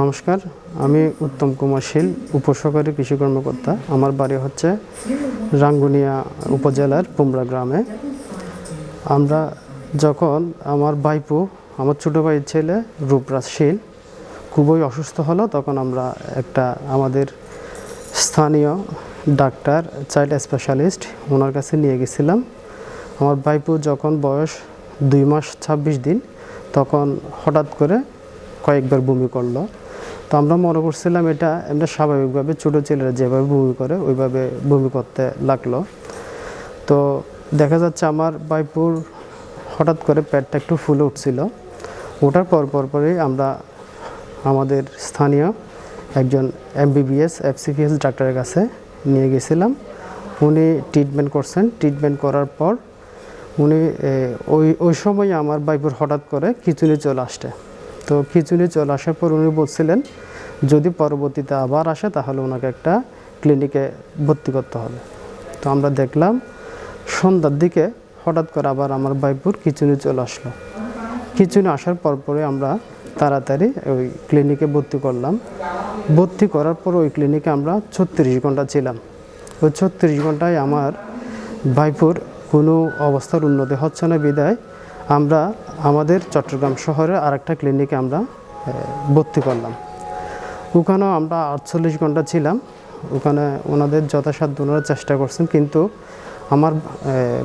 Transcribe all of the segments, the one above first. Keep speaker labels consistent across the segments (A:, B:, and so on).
A: নমস্কার, আমি উত্তম কুমার শীল, উপসহকারী কৃষি কর্মকর্তা। আমার বাড়ি হচ্ছে রাঙ্গুনিয়া উপজেলার পুমরা গ্রামে। আমরা যখন আমার ভাইপু, আমার ছোটো ভাইয়ের ছেলে রূপরাজ শীল খুবই অসুস্থ হলো, তখন আমরা একটা আমাদের স্থানীয় ডাক্তার, চাইল্ড স্পেশালিস্ট ওনার কাছে নিয়ে গেছিলাম। আমার ভাইপু যখন বয়স দুই মাস ছাব্বিশ দিন, তখন হঠাৎ করে কয়েকবার বমি করল। তো আমরা মনে করছিলাম এটা এমনি স্বাভাবিকভাবে ছোটো ছেলেরা যেভাবে বমি করে, ওইভাবে বমি করতে লাগল। তো দেখা যাচ্ছে আমার বাইপুর হঠাৎ করে পেটটা একটু ফুলে উঠছিল। ওঠার পর পর পরেই আমরা আমাদের স্থানীয় একজন এমবিবিএস, এফসিপিএস ডাক্তারের কাছে নিয়ে গেছিলাম। উনি ট্রিটমেন্ট করছেন। ট্রিটমেন্ট করার পর উনি ওই ওই সময় আমার বাইপুর হঠাৎ করে খিচুনি চলে আসছে। তো খিচুনি চলে আসার পর উনি বলছিলেন, যদি পরবর্তীতে আবার আসে তাহলে ওনাকে একটা ক্লিনিকে ভর্তি করতে হবে। তো আমরা দেখলাম সন্ধ্যার দিকে হঠাৎ করে আবার আমার বাইপুর খিচুনি চলে আসলো। খিচুনি আসার পর পরে আমরা তাড়াতাড়ি ওই ক্লিনিকে ভর্তি করলাম। ভর্তি করার পর ওই ক্লিনিকে আমরা ছত্রিশ ঘণ্টা ছিলাম। ওই ছত্রিশ ঘন্টায় আমার ভাইপুর কোনো অবস্থার উন্নতি হচ্ছে না বিদায় আমরা আমাদের চট্টগ্রাম শহরের আরেকটা ক্লিনিকে আমরা ভর্তি করলাম। ওখানেও আমরা আটচল্লিশ ঘণ্টা ছিলাম। ওখানে ওনাদের যথাসাধ্য ওনারা চেষ্টা করছেন, কিন্তু আমার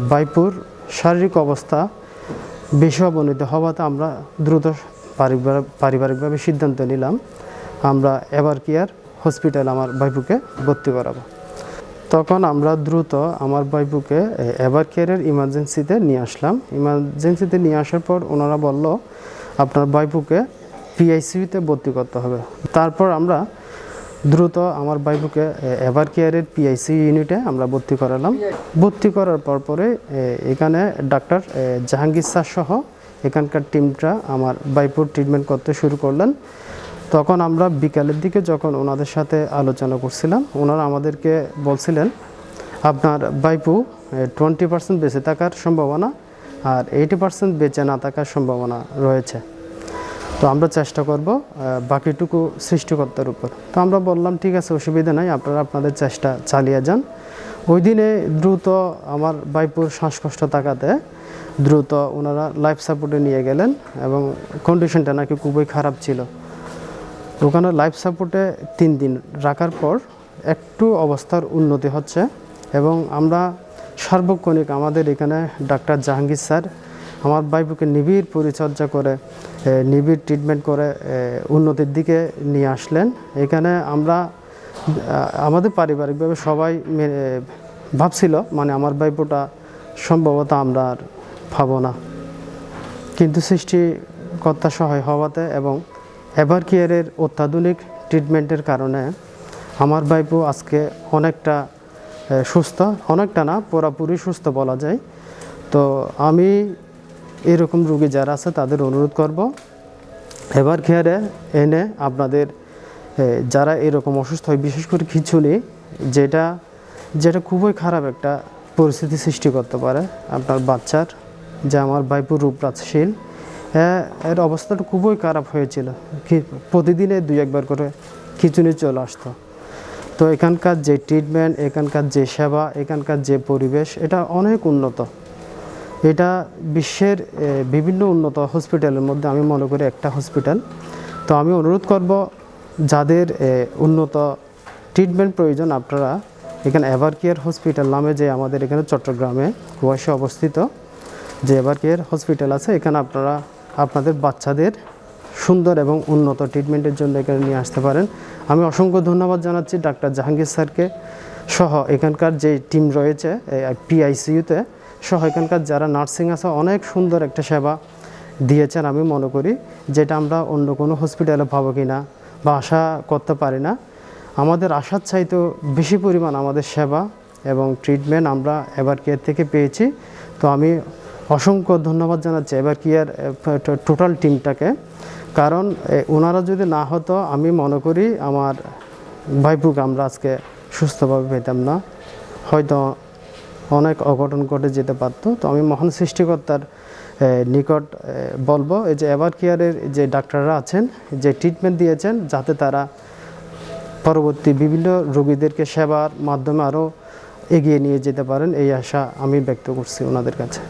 A: বাইপুর শারীরিক অবস্থা বেশি অবনতি হওয়াতে আমরা দ্রুত পারিবার- পারিবারিকভাবে সিদ্ধান্ত নিলাম। আমরা এভার কেয়ার হসপিটাল আমার বাইপুকে ভর্তি করাবো। তখন আমরা দ্রুত আমার বাইপুকে এভার কেয়ারের ইমার্জেন্সিতে নিয়ে আসলাম। ইমার্জেন্সিতে নিয়ে আসার পর ওনারা বলল, আপনার বাইপুকে পিআইসিউতে ভর্তি করতে হবে। তারপর আমরা দ্রুত আমার বাইপুকে এভার কেয়ারের পিআইসি ইউনিটে আমরা ভর্তি করালাম। ভর্তি করার পর পরে এখানে ডাক্তার জাহাঙ্গীর স্যার সহ এখানকার টিমটা আমার বাইপুর ট্রিটমেন্ট করতে শুরু করলেন। তখন আমরা বিকালের দিকে যখন ওনাদের সাথে আলোচনা করছিলাম, ওনারা আমাদেরকে বলছিলেন, আপনার বাইপু টোয়েন্টি পার্সেন্ট বেঁচে থাকার সম্ভাবনা আর এইটি পার্সেন্ট বেঁচে না থাকার সম্ভাবনা রয়েছে। তো আমরা চেষ্টা করব বাকিটুকু সৃষ্টিকর্তার উপর। তো আমরা বললাম, ঠিক আছে, অসুবিধা নাই, আপনারা আপনাদের চেষ্টা চালিয়ে যান। ওই দিনে দ্রুত আমার বাইপুর শ্বাসকষ্ট থাকাতে দ্রুত ওনারা লাইফ সাপোর্টে নিয়ে গেলেন এবং কন্ডিশনটা নাকি খুবই খারাপ ছিল। ওখানে লাইফ সাপোর্টে তিন দিন রাখার পর একটু অবস্থার উন্নতি হচ্ছে এবং আমরা সার্বক্ষণিক আমাদের এখানে ডাক্তার জাহাঙ্গীর স্যার আমার বাইপুকে নিবিড় পরিচর্যা করে নিবিড় ট্রিটমেন্ট করে উন্নতির দিকে নিয়ে আসলেন। এখানে আমরা আমাদের পারিবারিকভাবে সবাই ভাবছিল মানে আমার বাইপুটা সম্ভবত আমরা আর পাবো না। কিন্তু সৃষ্টিকর্তা সহায় হওয়াতে এবং এভার কেয়ারের অত্যাধুনিক ট্রিটমেন্টের কারণে আমার ভাইপো আজকে অনেকটা সুস্থ, অনেকটা না, পুরোপুরি সুস্থ বলা যায়। তো আমি এরকম রুগী যারা আছে তাদের অনুরোধ করব এভার কেয়ারে এনে আপনাদের যারা এরকম অসুস্থ হয়, বিশেষ করে খিচুনি যেটা যেটা খুবই খারাপ একটা পরিস্থিতি সৃষ্টি করতে পারে আপনার বাচ্চার, যে আমার ভাইপুর রূপরাজশীল এর অবস্থাটা খুবই খারাপ হয়েছিল। প্রতিদিনে দুই একবার করে খিচুনি চলে আসতো। তো এখানকার যে ট্রিটমেন্ট এখানকার যে সেবা, এখানকার যে পরিবেশ, এটা অনেক উন্নত। এটা বিশ্বের বিভিন্ন উন্নত হসপিটালের মধ্যে আমি মনে করি একটা হসপিটাল তো আমি অনুরোধ করব, যাদের উন্নত ট্রিটমেন্ট প্রয়োজন, আপনারা এখানে এভার কেয়ার হসপিটাল নামে যে আমাদের এখানে চট্টগ্রামে কুয়াশে অবস্থিত, যে এভার কেয়ার হসপিটাল আছে, এখানে আপনারা আপনাদের বাচ্চাদের সুন্দর এবং উন্নত ট্রিটমেন্টের জন্য এখানে নিয়ে আসতে পারেন। আমি অসংখ্য ধন্যবাদ জানাচ্ছি ডাক্তার জাহাঙ্গীর স্যারকে সহ এখানকার যে টিম রয়েছে পিআইসিইউতে সহ এখানকার যারা নার্সিং আছে, অনেক সুন্দর একটা সেবা দিয়েছেন আমি মনে করি, যেটা আমরা অন্য কোনো হসপিটালে পাবো কি না বা আশা করতে পারি না। আমাদের আশার চাইতেও বেশি পরিমাণ আমাদের সেবা এবং ট্রিটমেন্ট আমরা এবার কেয়ার থেকে পেয়েছি। তো আমি অসংখ্য ধন্যবাদ জানাচ্ছি এবার কেয়ার টোটাল টিমটাকে। কারণ ওনারা যদি না হতো, আমি মনে করি আমার ভাইপুকে আমরা আজকে সুস্থভাবে পেতাম না। হয়তো অনেক অঘটন ঘটে যেতে পারতো। তো আমি মহান সৃষ্টিকর্তার নিকট বলব, এই যে এভার কেয়ারের যে ডাক্তাররা আছেন, যে ট্রিটমেন্ট দিয়েছেন, যাতে তারা পরবর্তী বিভিন্ন রোগীদেরকে সেবার মাধ্যমে আরও এগিয়ে নিয়ে যেতে পারেন, এই আশা আমি ব্যক্ত করছি ওনাদের কাছে।